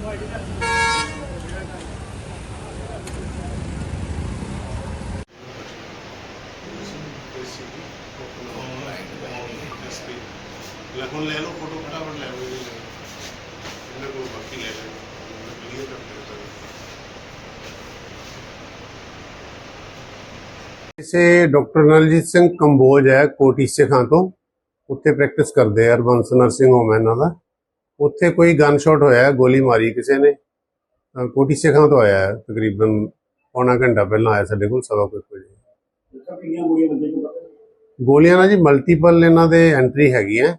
लखनऊ ले लो फ़ोटो फटाफट ले लो बाकी ले लो क्लियर इसे डॉक्टर नलजीत सिंह कंबोज है, कोटी से खां तो। उत्ते प्रैक्टिस करते हैं नर्सिंग होम है इन्हों ਉੱਥੇ ਕੋਈ ਗਨ ਸ਼ਾਟ ਹੋਇਆ ਹੈ, ਗੋਲੀ ਮਾਰੀ ਕਿਸੇ ਨੇ ਕੋਟੀ ਸਿੱਖਾਂ ਤੋਂ ਆਇਆ ਹੈ, ਤਕਰੀਬਨ ਪੌਣਾ ਘੰਟਾ ਪਹਿਲਾਂ ਆਇਆ ਸਾਡੇ ਕੋਲ ਸਵਾ ਕੁ ਵਜੇ। ਗੋਲੀਆਂ ਨਾਲ ਜੀ? ਮਲਟੀਪਲ ਇਹਨਾਂ ਦੇ ਐਂਟਰੀ ਹੈਗੀ ਹੈ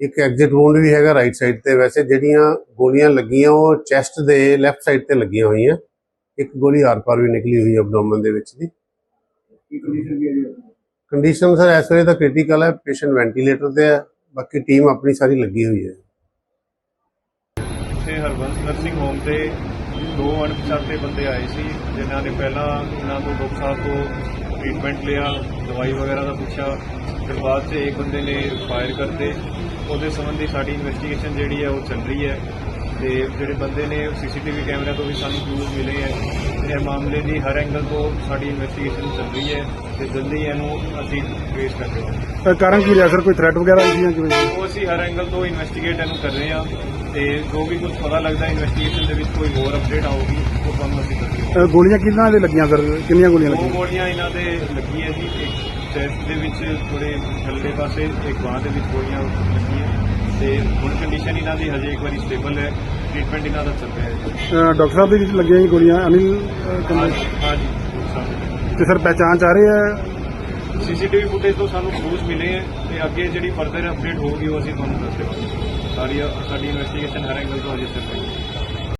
ਇੱਕ ਐਗਜ਼ਿਟ ਵੂੰਡ ਵੀ ਹੈਗਾ ਰਾਈਟ ਸਾਈਡ ਤੇ ਵੈਸੇ ਜਿਹੜੀਆਂ ਗੋਲੀਆਂ ਲੱਗੀਆਂ ਉਹ ਚੈਸਟ ਦੇ ਲੈਫਟ ਸਾਈਡ ਤੇ ਲੱਗੀਆਂ ਹੋਈਆਂ। ਇੱਕ ਗੋਲੀ ਆਰ-ਪਾਰ ਵੀ ਨਿਕਲੀ ਹੋਈ ਹੈ ਐਬਡੋਮਨ ਦੇ ਵਿੱਚ ਦੀ। ਕੰਡੀਸ਼ਨ ਸਰ ਇਸ ਵੇਲੇ ਤਾਂ ਕ੍ਰਿਟੀਕਲ ਹੈ ਪੇਸ਼ੈਂਟ ਵੈਂਟੀਲੇਟਰ ਤੇ ਹੈ। ਬਾਕੀ ਟੀਮ ਆਪਣੀ ਸਾਰੀ ਲੱਗੀ ਹੋਈ ਹੈ। ਇੱਥੇ ਹਰਬੰਸ ਨਰਸਿੰਗ ਹੋਮ ਤੇ ਦੋ ਅਣਪਛਾਤੇ ਬੰਦੇ ਆਏ ਸੀ, ਜਿਨ੍ਹਾਂ ਨੇ ਪਹਿਲਾਂ ਇਹਨਾਂ ਤੋਂ ਡਾਕਟਰ ਸਾਹਿਬ ਤੋਂ ਟ੍ਰੀਟਮੈਂਟ ਲਿਆ, ਦਵਾਈ ਵਗੈਰਾ ਦਾ ਪੁੱਛਿਆ। ਫਿਰ ਬਾਅਦ 'ਚ ਇੱਕ ਬੰਦੇ ਨੇ ਫਾਇਰ ਕਰਤੇ। ਉਹਦੇ ਸੰਬੰਧੀ ਸਾਡੀ ਇਨਵੈਸਟੀਗੇਸ਼ਨ ਜਿਹੜੀ ਹੈ, ਉਹ ਚੱਲ ਰਹੀ ਹੈ। ਤੇ ਜਿਹੜੇ ਬੰਦੇ ਨੇ ਸੀਸੀਟੀਵੀ ਕੈਮਰਾ ਤੋਂ ਵੀ ਸਾਨੂੰ ਕਲੂਜ਼ ਮਿਲੇ ਹੈ। ਇਹ ਮਾਮਲੇ ਦੀ ਹਰ ਐਂਗਲ ਤੋਂ ਸਾਡੀ ਇਨਵੈਸਟੀਗੇਸ਼ਨ ਚੱਲ ਰਹੀ ਹੈ ਤੇ ਜਲਦੀ ਇਹਨੂੰ ਅਸੀਂ ਟ੍ਰੇਸ ਕਰ ਦੇਵਾਂਗੇ ਅ, ਕਾਰਨ ਕੀ ਰਿਹਾ? ਸਰ ਕੋਈ ਥ੍ਰੈਟ ਵਗੈਰਾ ਸੀ ਜਾਂ ਕਿਵੇਂ? ਉਹ ਅਸੀਂ ਹਰ ਐਂਗਲ ਤੋਂ ਇਨਵੈਸਟੀਗੇਟ ਇਹਨੂੰ ਕਰ ਰਹੇ ਹਾਂ ਤੇ ਜੋ ਵੀ ਕੁਝ ਪਤਾ ਲੱਗਦਾ ਇਨਵੈਸਟੀਗੇਸ਼ਨ ਦੇ ਵਿੱਚ ਕੋਈ ਹੋਰ ਅਪਡੇਟ ਆਊਗੀ ਉਹ ਤੁਹਾਨੂੰ ਅਸੀਂ ਦੱਸਾਂਗੇ ਗੋਲੀਆਂ ਕਿੰਨਾਂ ਦੇ ਲੱਗੀਆਂ ਸਰ? ਕਿੰਨੀਆਂ ਗੋਲੀਆਂ ਲੱਗੀਆਂ? ਗੋਲੀਆਂ ਇਹਨਾਂ ਦੇ ਲੱਗੀਆਂ ਜੀ। ਇੱਕ ਚੈਸਟ ਦੇ ਵਿੱਚ ਥੋੜੇ ਥੱਲੇ ਪਾਸੇ ਇੱਕ ਬਾਂਹ ਦੇ ਵਿੱਚ ਗੋਲੀਆਂ ਲੱਗੀਆਂ। ਤੇ ਹੁਣ ਕੰਡੀਸ਼ਨ ਇਹਨਾਂ ਦੀ ਹਜੇ ਇੱਕ ਵਾਰੀ ਸਟੇਬਲ ਹੈ ਟ੍ਰੀਟਮੈਂਟ ਇਹਨਾਂ ਦਾ ਚੱਲ ਰਿਹਾ ਹੈ। ਡਾਕਟਰ ਸਾਹਿਬ ਦੇ ਵਿੱਚ ਲੱਗੀਆਂ ਜੀ ਗੋਲੀਆਂ ਅਨਿਲ ਅ, ਕੰਬੋਜ। ਹਾਂਜੀ ਹਾਂਜੀ ਤੇ ਸਰ ਪਹਿਚਾਣ ਚ ਆ ਰਹੇ ਆ? ਸੀਸੀਟੀਵੀ ਫੁਟੇਜ ਤੋਂ ਸਾਨੂੰ ਕਲੂਜ਼ ਮਿਲੇ ਹੈ ਤੇ ਅੱਗੇ ਜਿਹੜੀ ਫਰਦਰ ਅਪਡੇਟ ਹੋਊਗੀ ਉਹ ਅਸੀਂ ਤੁਹਾਨੂੰ ਦੱਸ ਦੇਵਾਂਗੇ ਸਾਰੀ ਸਾਡੀ ਇਨਵੈਸਟੀਗੇਸ਼ਨ ਹਰ ਐਂਗਲ ਤੋਂ ਹਜੇ ਚੱਲ ਰਹੀ ਹੈ।